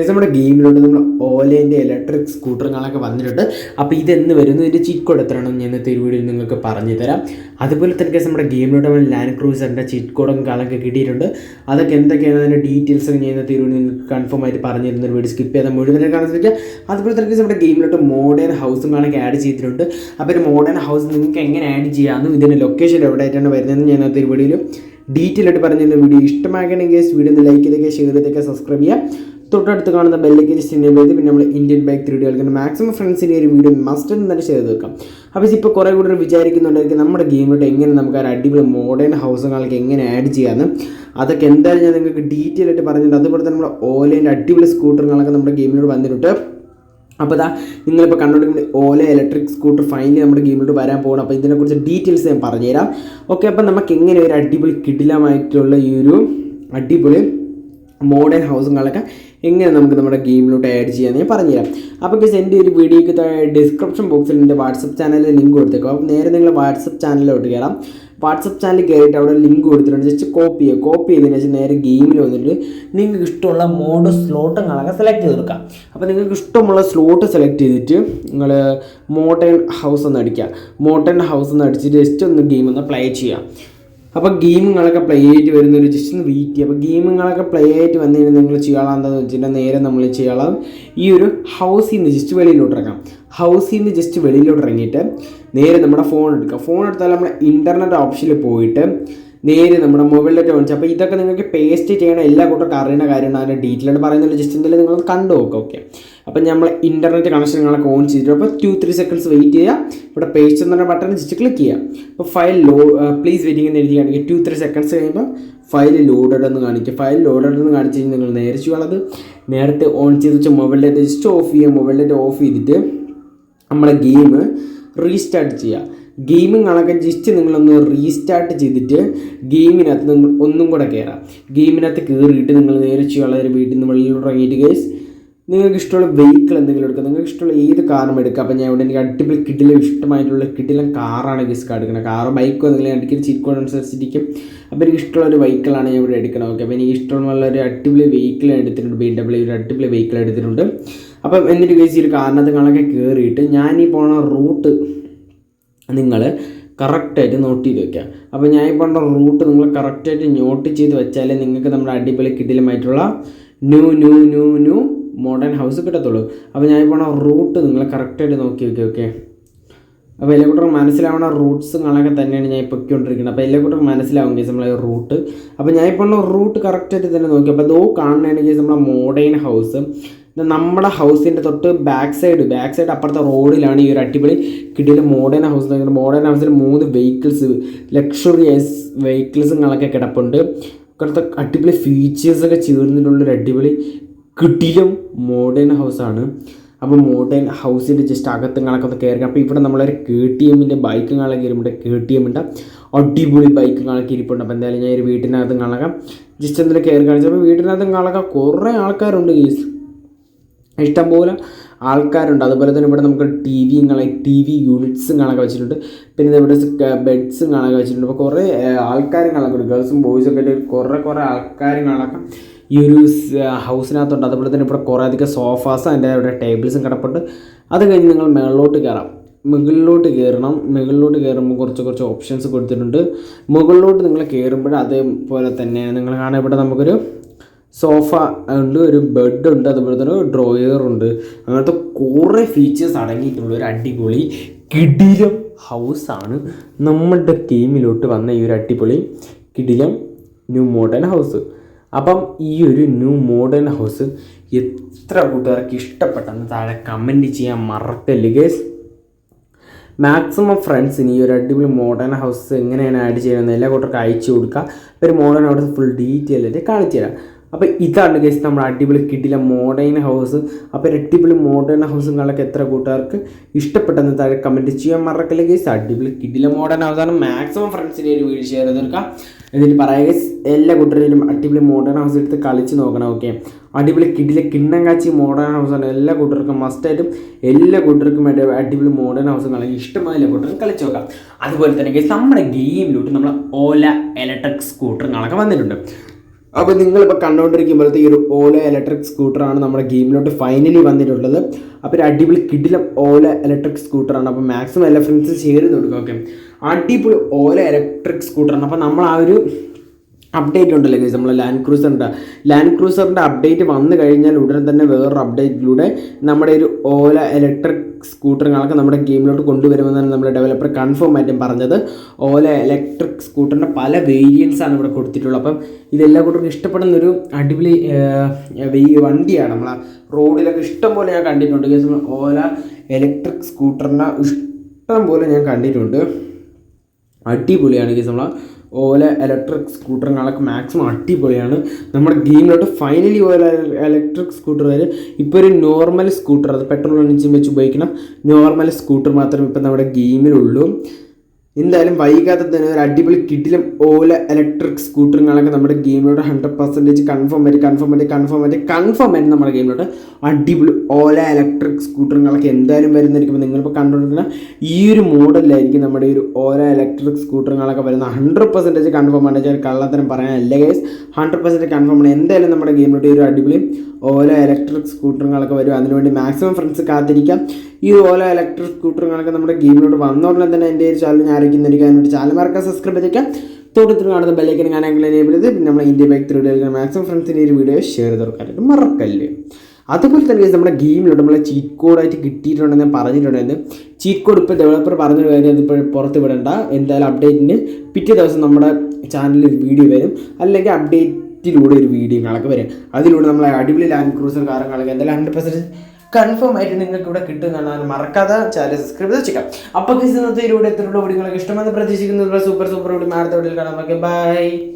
നമ്മുടെ ഗെയിമിലോട്ട് നമ്മൾ ഓലേന്റെ ഇലക്ട്രിക് സ്കൂട്ടറുകളൊക്കെ വന്നിട്ടുണ്ട്. അപ്പോൾ ഇതെന്ന് വരുന്നു? ഇതിന്റെ ചീറ്റ് കോഡ് എത്രയാണെന്ന് ഞാൻ ഇന്നത്തെ വീഡിയോയിൽ നിങ്ങൾക്ക് പറഞ്ഞു തരാം. അതുപോലെ തന്നെ നമ്മുടെ ഗെയിമിലോട്ട് നമ്മൾ ലാൻഡ് ക്രൂസറിന്റെ ചീറ്റ് കോഡും കാലൊക്കെ കിട്ടിയിട്ടുണ്ട്. അതൊക്കെ എന്തൊക്കെയാണ്? അതിന്റെ ഡീറ്റെയിൽസ് ഞാൻ ഇന്നത്തെ വീഡിയോ നിങ്ങൾക്ക് കൺഫേം ആയിട്ട് പറഞ്ഞു തരുന്ന വീഡിയോ സ്കിപ്പ് ചെയ്താൽ മുഴുവൻ കാണാൻ ശ്രമിക്കുക. അതുപോലെ തന്നെ നമ്മുടെ ഗെയിമിലോട്ട് മോഡേൺ ഹൗസും കാണൊക്കെ ആഡ് ചെയ്തിട്ടുണ്ട്. അപ്പോൾ ഒരു മോഡേൺ ഹൗസ് നിങ്ങൾക്ക് എങ്ങനെ ആഡ് ചെയ്യാമെന്നും ഇതിന്റെ ലൊക്കേഷൻ എവിടെ ആയിട്ടാണ് വരുന്നതെന്ന് ഞാൻ ഇന്നത്തെ വീഡിയോയിൽ ഡീറ്റെയിൽ ആയിട്ട് പറഞ്ഞു പറഞ്ഞിരുന്ന വീഡിയോ ഇഷ്ടമാകണമെങ്കിൽ വീഡിയോ ഒന്ന് ലൈക്ക് ചെയ്തൊക്കെ ഷെയർ ചെയ്തൊക്കെ സബ്സ്ക്രൈബ് ചെയ്യുക. തൊട്ടടുത്ത് കാണുന്ന ബെല്ലേക്ക് ജസ്റ്റ് പിന്നെ നമ്മൾ ഇന്ത്യൻ ബൈക്ക് ത്രീ ഡി കളിക്കുന്ന മാക്സിമം ഫ്രണ്ട്സിന്റെ ഒരു വീഡിയോ മസ്റ്റ് എന്ന് തന്നെ ചെയ്ത് വെക്കാം. അപ്പോൾ ഇപ്പോൾ കുറേ കൂടെ വിചാരിക്കുന്നുണ്ടായിരിക്കും നമ്മുടെ ഗെയിമിലോട്ട് എങ്ങനെ നമുക്ക് ആ അടിപൊളി മോഡേൺ ഹൗസുകൾക്ക് എങ്ങനെ ആഡ് ചെയ്യാമെന്ന് അതൊക്കെ എന്തായാലും ഞാൻ നിങ്ങൾക്ക് ഡീറ്റെയിൽ ആയിട്ട് പറഞ്ഞിട്ടുണ്ട്. അതുപോലെ തന്നെ നമ്മുടെ ഓലയുടെ അടിപൊളി സ്കൂട്ടറുകളൊക്കെ നമ്മുടെ ഗെയിമിലോട്ട് വന്നിട്ടുണ്ട്. അപ്പോൾ ഇതാ നിങ്ങളിപ്പോൾ കണ്ടുകൊണ്ടിരിക്കുന്ന ഓല ഇലക്ട്രിക് സ്കൂട്ടർ ഫൈനലി നമ്മുടെ ഗെയിമിലോട്ട് വരാൻ പോകണം അപ്പോൾ ഇതിനെക്കുറിച്ച് ഡീറ്റെയിൽസ് ഞാൻ പറഞ്ഞുതരാം. ഓക്കെ അപ്പോൾ നമുക്ക് എങ്ങനെ ഒരു അടിപൊളി കിടിലമായിട്ടുള്ള ഈ ഒരു അടിപൊളി മോഡേൺ ഹൗസുകളൊക്കെ എങ്ങനെ നമുക്ക് നമ്മുടെ ഗെയിമിലോട്ട് ആഡ് ചെയ്യാമെന്ന് ഞാൻ പറഞ്ഞുതരാം. അപ്പോൾ ഗസ് എന്റെ ഒരു വീഡിയോയ്ക്ക് ഡിസ്ക്രിപ്ഷൻ ബോക്സിൽ എന്റെ വാട്സപ്പ് ചാനലിൽ ലിങ്ക് കൊടുത്തേക്കും. അപ്പോൾ നേരെ നിങ്ങൾ വാട്സപ്പ് ചാനലിലോട്ട് കയറാം വാട്സപ്പ് ചാനൽ കയറിയിട്ട് അവിടെ ലിങ്ക് കൊടുത്തിട്ടുണ്ട്. ജസ്റ്റ് കോപ്പി ചെയ്യുക. കോപ്പി ചെയ്തതിന് ശേഷം നേരെ ഗെയിമിൽ വന്നിട്ട് നിങ്ങൾക്ക് ഇഷ്ടമുള്ള മോഡ് സ്ലോട്ടുകളൊക്കെ സെലക്ട് ചെയ്ത് കൊടുക്കാം അപ്പോൾ നിങ്ങൾക്ക് ഇഷ്ടമുള്ള സ്ലോട്ട് സെലക്ട് ചെയ്തിട്ട് നിങ്ങൾ മോട്ടേൺ ഹൗസ് ഒന്ന് അടിക്കുക. മോട്ടേൺ ഹൗസ് ഒന്ന് അടിച്ചിട്ട് ജസ്റ്റ് ഒന്ന് ഗെയിം ഒന്ന് പ്ലേ ചെയ്യുക. അപ്പോൾ ഗെയിമുകളൊക്കെ പ്ലേ ആയിട്ട് വരുന്ന ഒരു ജസ്റ്റ് ഒന്ന് വെയിറ്റ് ചെയ്യുക. അപ്പോൾ ഗെയിമുകളൊക്കെ പ്ലേ ആയിട്ട് വന്നു കഴിഞ്ഞാൽ നിങ്ങൾ ചെയ്യാനുള്ള എന്താണെന്ന് വെച്ചിട്ടുണ്ടെങ്കിൽ നേരെ നമ്മൾ ചെയ്യാളാം ഈ ഒരു ഹൗസിൽ നിന്ന് ജസ്റ്റ് വെളിയിലോട്ട് ഇറങ്ങാം. ഹൗസിൽ നിന്ന് ജസ്റ്റ് വെളിയിലോട്ട് ഇറങ്ങിയിട്ട് നേരെ നമ്മുടെ ഫോൺ എടുക്കുക. ഫോൺ എടുത്താൽ നമ്മുടെ ഇന്റർനെറ്റ് ഓപ്ഷനിൽ പോയിട്ട് നേരെ നമ്മുടെ മൊബൈലിലേക്ക് വിളിച്ചു അപ്പോൾ ഇതൊക്കെ നിങ്ങൾക്ക് പേസ്റ്റ് ചെയ്യണ. എല്ലാ കൂട്ടർക്കും അറിയുന്ന കാര്യമാണ്. അതിന്റെ ഡീറ്റെയിൽ ആയിട്ട് പറയുന്നില്ല ജസ്റ്റ് എന്തായാലും നിങ്ങൾ കണ്ടു നോക്കുക ഓക്കെ അപ്പോൾ നമ്മൾ ഇന്റർനെറ്റ് കണക്ഷനുകളൊക്കെ ഓൺ ചെയ്തിട്ട് അപ്പോൾ ടു ത്രീ സെക്കൻഡ്സ് വെയിറ്റ് ചെയ്യുക ഇവിടെ പേസ്റ്റ് എന്ന് പറഞ്ഞ ബട്ടൺ ജസ്റ്റ് ക്ലിക്ക് ചെയ്യുക അപ്പോൾ ഫയൽ ലോ പ്ലീസ് വെയിറ്റിംഗ് എന്ന് എഴുതി കാണിക്കുക ടു ത്രീ സെക്കൻഡ്സ് കഴിയുമ്പോൾ ഫയൽ ലോഡഡ് എന്ന് കാണിക്കുക ഫയൽ ലോഡഡ് എന്ന് കാണിച്ച് കഴിഞ്ഞാൽ നിങ്ങൾ നേരെ ചെയ്യുള്ളത് നേരത്തെ ഓൺ ചെയ്ത് വെച്ച മൊബൈലിന്റെ ജസ്റ്റ് ഓഫ് ചെയ്യുക മൊബൈലിന്റെ ഓഫ് ചെയ്തിട്ട് നമ്മളെ ഗെയിം റീസ്റ്റാർട്ട് ചെയ്യുക ഗെയിമിങ്ങളൊക്കെ ജസ്റ്റ് നിങ്ങളൊന്ന് റീസ്റ്റാർട്ട് ചെയ്തിട്ട് ഗെയിമിനകത്ത് നിങ്ങൾ ഒന്നും കൂടെ കയറാം ഗെയിമിനകത്ത് കയറിയിട്ട് നിങ്ങൾ നേരെ ചെയ്യാനുള്ള ഒരു വീട്ടിൽ നിന്ന് വെളിയിലോട്ട് ഇറങ്ങിയിട്ട് കേസ് നിങ്ങൾക്ക് ഇഷ്ടമുള്ള വെഹിക്കിൾ എന്തെങ്കിലും എടുക്കുക നിങ്ങൾക്ക് ഇഷ്ടമുള്ള ഏത് കാറും എടുക്കുക അപ്പോൾ ഞാൻ ഇവിടെ എനിക്ക് അടിപൊളി കിട്ടിലും ഇഷ്ടമായിട്ടുള്ള കിട്ടിലും കാറാണ് ഗസ് എടുക്കുന്നത്. കാറോ ബൈക്കോ എന്തെങ്കിലും എനിക്ക് ചിരിക്കോട് അനുസരിച്ചിരിക്കും. അപ്പോൾ എനിക്ക് ഇഷ്ടമുള്ള ഒരു വെഹിക്കിളാണ് ഞാൻ ഇവിടെ എടുക്കണം ഓക്കെ അപ്പോൾ എനിക്ക് ഇഷ്ടമുള്ള ഒരു അടിപൊളി വെഹിക്കിൾ എടുത്തിട്ടുണ്ട്. ബി ഡബ്ല്യു ഒരു അടിപൊളി വെഹിക്കിൾ എടുത്തിട്ടുണ്ട്. അപ്പം എന്നിട്ട് കഴിച്ച് ഒരു കാറിനകത്ത് കണക്കെ കയറിയിട്ട് ഞാൻ ഈ പോണ റൂട്ട് നിങ്ങൾ കറക്റ്റായിട്ട് നോട്ട് ചെയ്ത് വെക്കുക. അപ്പോൾ ഞാൻ ഈ റൂട്ട് നിങ്ങൾ കറക്റ്റായിട്ട് നോട്ട് ചെയ്ത് വെച്ചാലേ നിങ്ങൾക്ക് നമ്മുടെ അടിപൊളി കിടിലമായിട്ടുള്ള new new new new modern house കിട്ടത്തുള്ളൂ. അപ്പോൾ ഞാൻ ആ റൂട്ട് നിങ്ങൾ കറക്റ്റായിട്ട് നോക്കി ഓക്കെ ഓക്കെ അപ്പോൾ എല്ലാ മനസ്സിലാവുന്ന റൂട്ട്സ് കളൊക്കെ തന്നെയാണ് ഞാൻ ഇപ്പോൾ കൊണ്ടിരിക്കുന്നത് അപ്പോൾ എല്ലാ കൂട്ടർ മനസ്സിലാവും കേസ് നമ്മളെ റൂട്ട് അപ്പോൾ ഞാൻ ഇപ്പോൾ റൂട്ട് കറക്റ്റായിട്ട് തന്നെ നോക്കി. അപ്പോൾ അതോ കാണുന്നതാണ് കേസ് നമ്മളെ മോഡേൺ ഹൗസ് നമ്മുടെ ഹൗസിന്റെ തൊട്ട് ബാക്ക് സൈഡ് ബാക്ക് സൈഡ് അപ്പുറത്തെ റോഡിലാണ് ഈ ഒരു അടിപൊളി കിട്ടിയ മോഡേൺ ഹൗസ് മോഡേൺ ഹൗസിൽ മൂന്ന് വെഹിക്കിൾസ് ലക്ഷറിയസ് വെഹിക്കിൾസുകളൊക്കെ കിടപ്പുണ്ട്. ഇവിടുത്തെ അടിപൊളി ഫീച്ചേഴ്സൊക്കെ ചേർന്നിട്ടുള്ളൊരു അടിപൊളി കിടിലും മോഡേൺ ഹൗസാണ് അപ്പോൾ മോഡേൺ ഹൗസിന്റെ ജസ്റ്റ് അകത്തുങ്ങളൊക്കെ കയറി അപ്പോൾ ഇവിടെ നമ്മളൊരു കെ ടി എമ്മിന്റെ ബൈക്ക് കാണാൻ കയറുമ്പോൾ കെ ടി എമ്മിന്റെ അടിപൊളി ബൈക്ക് കാണാൻ കയറിപ്പുണ്ട് അപ്പോൾ എന്തായാലും ഞാൻ ഒരു വീട്ടിനകത്ത് കാണാം ജസ്റ്റ് എന്തെങ്കിലും കയറി കാണിച്ചപ്പോൾ വീട്ടിനകത്ത് കാണാൻ കുറേ ആൾക്കാരുണ്ട് കേസ് ഇഷ്ടംപോലെ ആൾക്കാരുണ്ട്. അതുപോലെ തന്നെ ഇവിടെ നമുക്ക് ടി വിങ്ങളെ ടി വി യൂണിറ്റ്സും കാണാൻ വെച്ചിട്ടുണ്ട്. പിന്നെ ഇവിടെ ബെഡ്സും കാണാൻ വെച്ചിട്ടുണ്ട്. അപ്പോൾ കുറേ ആൾക്കാരും കാണാൻ ഗേൾസും ബോയ്സും ഒക്കെ കുറേ കുറേ ആൾക്കാരും കാണാൻ ഈ ഒരു ഹൗസിനകത്തുണ്ട്. അതുപോലെ തന്നെ ഇവിടെ കുറേ അധികം സോഫാസ് അതിന്റെ ഇവിടെ ടേബിൾസും കിടപ്പുണ്ട്. അത് കഴിഞ്ഞ് നിങ്ങൾ മുകളിലോട്ട് കയറാം. മുകളിലോട്ട് കയറണം. മുകളിലോട്ട് കയറുമ്പോൾ കുറച്ച് കുറച്ച് ഓപ്ഷൻസ് കൊടുത്തിട്ടുണ്ട്. മുകളിലോട്ട് നിങ്ങൾ കയറുമ്പോൾ അതേപോലെ തന്നെ നിങ്ങൾ കാണാൻ ഇവിടെ നമുക്കൊരു സോഫ ഉണ്ട് ഒരു ബെഡ് ഉണ്ട് അതുപോലെ തന്നെ ഡ്രോയർ ഉണ്ട്. അങ്ങനത്തെ കുറേ ഫീച്ചേഴ്സ് അടങ്ങിയിട്ടുള്ള ഒരു അടിപൊളി കിടിലം ഹൗസാണ് നമ്മളുടെ ഗെയിമിലോട്ട് വന്ന ഈ ഒരു അടിപൊളി കിടിലം ന്യൂ മോഡേൺ ഹൗസ് അപ്പം ഈ ഒരു ന്യൂ മോഡേൺ ഹൗസ് എത്ര കൂട്ടുകാർക്ക് ഇഷ്ടപ്പെട്ടെന്ന് താഴെ കമന്റ് ചെയ്യാൻ മറക്കല്ലേ ഗേസ് മാക്സിമം ഫ്രണ്ട്സിന് ഈ ഒരു അടിപൊളി മോഡേൺ ഹൗസ് എങ്ങനെയാണ് ആഡ് ചെയ്യണമെന്ന് എല്ലാ കൂട്ടർക്കും അയച്ചു കൊടുക്കുക. ഒരു മോഡേൺ ഹൗസ് ഫുൾ ഡീറ്റെയിൽ ആയിട്ട് കാണിച്ചു തരാം. അപ്പോൾ ഇതാണ് ഗേസ് നമ്മൾ അടിപൊളി കിടില മോഡേൺ ഹൗസ് അപ്പോൾ ഒരു അടിപൊളി മോഡേൺ കാണൊക്കെ എത്ര കൂട്ടുകാർക്ക് ഇഷ്ടപ്പെട്ടെന്ന് താഴെ കമന്റ് ചെയ്യാൻ മറക്കല്ലേ ഗേസ് അടിപൊളി കിടില മോഡേൺ ഹൗസാണ് മാക്സിമം ഫ്രണ്ട്സിന്റെ ഒരു വീഡിയോ ഷെയർ ചെയ്ത് കൊടുക്കാം. എന്നിട്ട് പറയുക എല്ലാ കൂട്ടരും അടിപൊളി മോഡേൺ ഹൗസ് എടുത്ത് കളിച്ച് നോക്കണം ഓക്കെ അടിപൊളി കിടിലെ കിണ്ണം കാച്ചി മോഡേൺ ആണ്. എല്ലാ കൂട്ടർക്കും മസ്റ്റായിട്ടും എല്ലാ കൂട്ടർക്കും അടിപൊളി മോഡേൺ ഹൗസ് കളി ഇഷ്ടമായ എല്ലാ കൂട്ടർക്കും കളിച്ച് നോക്കാം. അതുപോലെ തന്നെ നമ്മുടെ ഗെയിമിലോട്ട് നമ്മൾ ഓല ഇലക്ട്രിക് സ്കൂട്ടറുകളൊക്കെ വന്നിട്ടുണ്ട്. അപ്പോൾ നിങ്ങളിപ്പോൾ കണ്ടുകൊണ്ടിരിക്കുമ്പോഴത്തെ ഈ ഒരു ഓല ഇലക്ട്രിക് സ്കൂട്ടറാണ് നമ്മുടെ ഗെയിമിലോട്ട് ഫൈനലി വന്നിട്ടുള്ളത്. അപ്പോൾ ഒരു അടിപൊളി കിടിലം ഓല ഇലക്ട്രിക് സ്കൂട്ടറാണ് അപ്പോൾ മാക്സിമം എല്ലാ ഫ്രണ്ട്സും ഷെയർ ചെയ്ത് കൊടുക്കുക ഓക്കെ അടിപൊളി ഓല ഇലക്ട്രിക് സ്കൂട്ടറാണ് അപ്പോൾ നമ്മൾ ആ ഒരു അപ്ഡേറ്റ് ഉണ്ടല്ലോ ഗൈസ് നമ്മൾ ലാൻഡ് ക്രൂസറിന്റെ ലാൻഡ് ക്രൂസറിന്റെ അപ്ഡേറ്റ് വന്നു കഴിഞ്ഞാൽ ഉടനെ തന്നെ വേറൊരു അപ്ഡേറ്റിലൂടെ നമ്മുടെ ഒരു ഓല ഇലക്ട്രിക് സ്കൂട്ടറുകളൊക്കെ നമ്മുടെ ഗെയിമിലോട്ട് കൊണ്ടുവരുമെന്നാണ് നമ്മുടെ ഡെവലപ്പർ കൺഫേം ആയിട്ടും പറഞ്ഞത്. ഓല ഇലക്ട്രിക് സ്കൂട്ടറിന്റെ പല വേരിയൻസ് ആണ് ഇവിടെ കൊടുത്തിട്ടുള്ളത്. അപ്പം ഇതെല്ലാം കൂട്ടർക്കും ഇഷ്ടപ്പെടുന്ന ഒരു അടിപൊളി വണ്ടിയാണ്. നമ്മൾ റോഡിലൊക്കെ ഇഷ്ടം പോലെ ഞാൻ കണ്ടിട്ടുണ്ട്. ഓല ഇലക്ട്രിക് സ്കൂട്ടറിന്റെ ഇഷ്ടം പോലെ ഞാൻ കണ്ടിട്ടുണ്ട്. അടിപൊളിയാണ് ഗീസ് നമ്മളെ ഓല ഇലക്ട്രിക് സ്കൂട്ടറുകളൊക്കെ മാക്സിമം അടിപൊളിയാണ്. നമ്മുടെ ഗെയിമിലോട്ട് ഫൈനലി ഓല ഇലക്ട്രിക് സ്കൂട്ടർ വരെ ഇപ്പോൾ ഒരു നോർമൽ സ്കൂട്ടർ അത് പെട്രോൾ എഞ്ചിൻ വെച്ച് ഉപയോഗിക്കണം. നോർമൽ സ്കൂട്ടർ മാത്രമേ ഇപ്പം നമ്മുടെ ഗെയിമിലുള്ളൂ. എന്തായാലും വൈകാതെ തന്നെ ഒരു അടിപൊളി കിഡിലും ഓല ഇലക്ട്രിക് സ്കൂട്ടറുകളൊക്കെ നമ്മുടെ ഗെയിമിലോട്ട് ഹൺഡ്രഡ് പെർസെന്റേജ് കൺഫേം ആയിട്ട് കൺഫേം ആയിട്ട് കൺഫേം ആയിട്ട് കൺഫേം ആയിട്ട് നമ്മുടെ ഗെയിമിലോട്ട് അടിപൊളി ഓല ഇലക്ട്രിക് സ്കൂട്ടറുകളൊക്കെ എന്തായാലും വരുന്നതായിരിക്കും. നിങ്ങളിപ്പോൾ കണ്ടുകൊണ്ടിരിക്കുന്ന ഈ ഒരു മോഡലിലായിരിക്കും നമ്മുടെ ഈ ഒരു ഓല ഇലക്ട്രിക് സ്കൂട്ടറുകളൊക്കെ വരുന്ന ഹൺഡ്രഡ് പെർസെന്റേജ് കൺഫേം ആണ്. ഞാൻ കള്ളത്തരം പറയാനല്ല ഗൈസ് ഹൺഡ്രഡ് പെർസെന്റ് കൺഫേം ആണ്. എന്തായാലും നമ്മുടെ ഗെയിമിലോട്ട് ഒരു അടിപൊളി ഓല ഇലക്ട്രിക് സ്കൂട്ടറുകളൊക്കെ വരും. അതിനുവേണ്ടി മാക്സിമം ഫ്രണ്ട്സ് കാത്തിരിക്കാം. ഈ ഓല ഇലക്ട്രിക് സ്കൂട്ടറുകളൊക്കെ നമ്മുടെ ഗെയിമിലോട്ട് വന്ന ഉടനെ തന്നെ എന്റെ ഒരു ചാനൽ ഞാൻ അറിയിക്കുന്നതായിരിക്കും വേണ്ടി ചാനൽ മറക്കാൻ സബ്സ്ക്രൈബ് ചെയ്തേക്കാം. തൊട്ടത്തിൽ കാണുന്ന ബെല്ലേക്കൻ കാണാൻ എനേബിൾ ചെയ്ത് നമ്മൾ ഇന്ത്യ ബൈക്ക് ത്രീ മാക്സിമം ഫ്രണ്ട്സിന്റെ ഒരു വീഡിയോ ഷെയർ ചെയ്ത് മറക്കല്ലേ? അതുപോലെ തന്നെ നമ്മുടെ ഗെയിമിലോട്ട് നമ്മളെ ചീറ്റ് കോഡായിട്ട് കിട്ടിയിട്ടുണ്ടെന്ന് ഞാൻ പറഞ്ഞിട്ടുണ്ടായിരുന്നു. ചീറ്റ് കോഡ് ഇപ്പോൾ ഡെവലപ്പർ പറഞ്ഞൊരു കാര്യം അതിപ്പോൾ പുറത്ത് വിടണ്ട. എന്തായാലും അപ്ഡേറ്റിന് പിറ്റേ ദിവസം നമ്മുടെ ചാനലിൽ ഒരു വീഡിയോ വരും. അല്ലെങ്കിൽ അപ്ഡേറ്റിലൂടെ ഒരു വീഡിയോ കണക്ക് വരും. അതിലൂടെ നമ്മളെ അടിപൊളി ലാൻഡ് ക്രൂസർ കാറുകളൊക്കെ എന്തായാലും ഹൺഡ്രഡ് പെർസെന്റ് കൺഫേം ആയിട്ട് നിങ്ങൾക്ക് ഇവിടെ കിട്ടുന്നതാണ് മറക്കാതെ ചാനൽ സബ്സ്ക്രൈബ് വെച്ചേക്കാം. അപ്പോൾ ഇന്നത്തെ ഇതിലൂടെ എത്രയുള്ള വീഡിയോകളൊക്കെ ഇഷ്ടമെന്ന് പ്രതീക്ഷിക്കുന്നത് സൂപ്പർ സൂപ്പർ വീഡിയോ അടുത്ത വീഡിയോയിൽ കാണാം. Okay bye